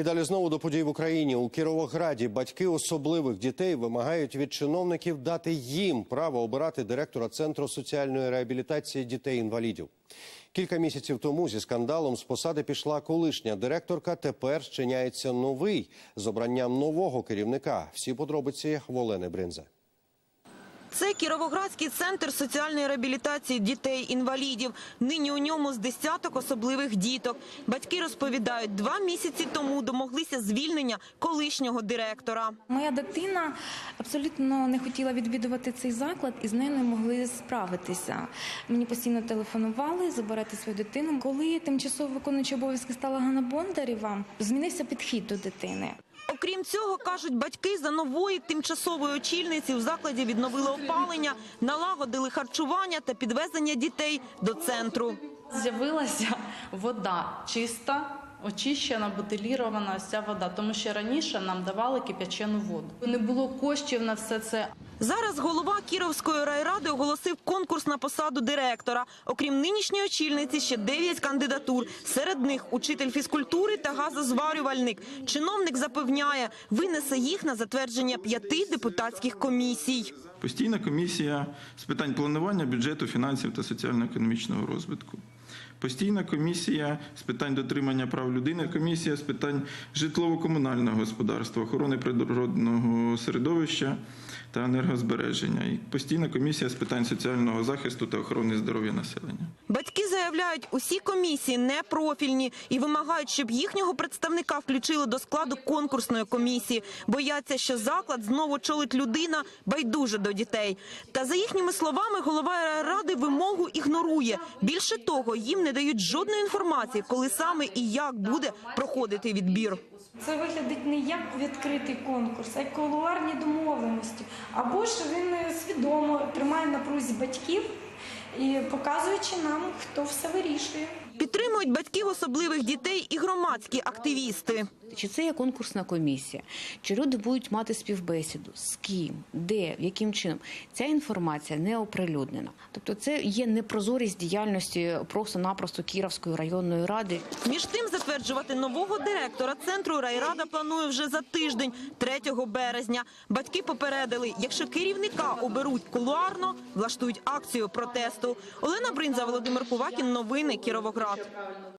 І далі знову до подій в Україні у Кіровограді батьки особливих дітей вимагають від чиновників дати їм право обирати директора центру соціальної реабілітації дітей-інвалідів. Кілька місяців тому зі скандалом з посади пішла колишня директорка. Тепер щиняється новий з обранням нового керівника. Всі подробиці в Олени Бринзе. Це Кіровоградський центр соціальної реабілітації дітей-інвалідів. Нині у ньому з десяток особливих діток. Батьки розповідають, два місяці тому домоглися звільнення колишнього директора. Моя дитина абсолютно не хотіла відвідувати цей заклад і з нею не могли справитися. Мені постійно телефонували забирати свою дитину. Коли тимчасово виконуючи обов'язки стала Ганна Бондарєва, змінився підхід до дитини. Окрім цього, кажуть батьки, за нової тимчасової очільниці в закладі відновили опалення, налагодили харчування та підвезення дітей до центру. З'явилася вода чиста, очищена, бутилірована ця вода, тому що раніше нам давали кип'ячену воду. Не було коштів на все це. Зараз голова Кіровської райради оголосив конкурс на посаду директора. Окрім нинішньої очільниці, ще дев'ять кандидатур. Серед них учитель фізкультури та газозварювальник. Чиновник запевняє, винесе їх на затвердження п'яти депутатських комісій. Постійна комісія з питань планування бюджету, фінансів та соціально-економічного розвитку. Постійна комісія з питань дотримання прав людини, комісія з питань житлово-комунального господарства, охорони природного середовища та енергозбереження. І постійна комісія з питань соціального захисту та охорони здоров'я населення. Батьки заявляють, усі комісії непрофільні і вимагають, щоб їхнього представника включили до складу конкурсної комісії. Бояться, що заклад знову чолить людина байдуже до дітей. Та за їхніми словами, голова ради вимогу ігнорує. Більше того, їм не дають жодної інформації, коли саме і як буде проходити відбір. Це виглядить не як відкритий конкурс, а як кулуарні домовленості. Або ж він е, свідомо тримає на прузі батьків і показуючи нам, хто все вирішує. Підтримують батьків особливих дітей і громадські активісти. Чи це є конкурсна комісія? Чи люди будуть мати співбесіду? З ким, де, яким чином? Ця інформація не оприлюднена. Тобто, це є непрозорість діяльності просто-напросто Кіровської районної ради. Між тим затверджувати нового директора центру райрада планує вже за тиждень, 3 березня. Батьки попередили, якщо керівника оберуть кулуарно, влаштують акцію протесту. Олена Бринза, Володимир Кувакін. Новини Кіровоград. not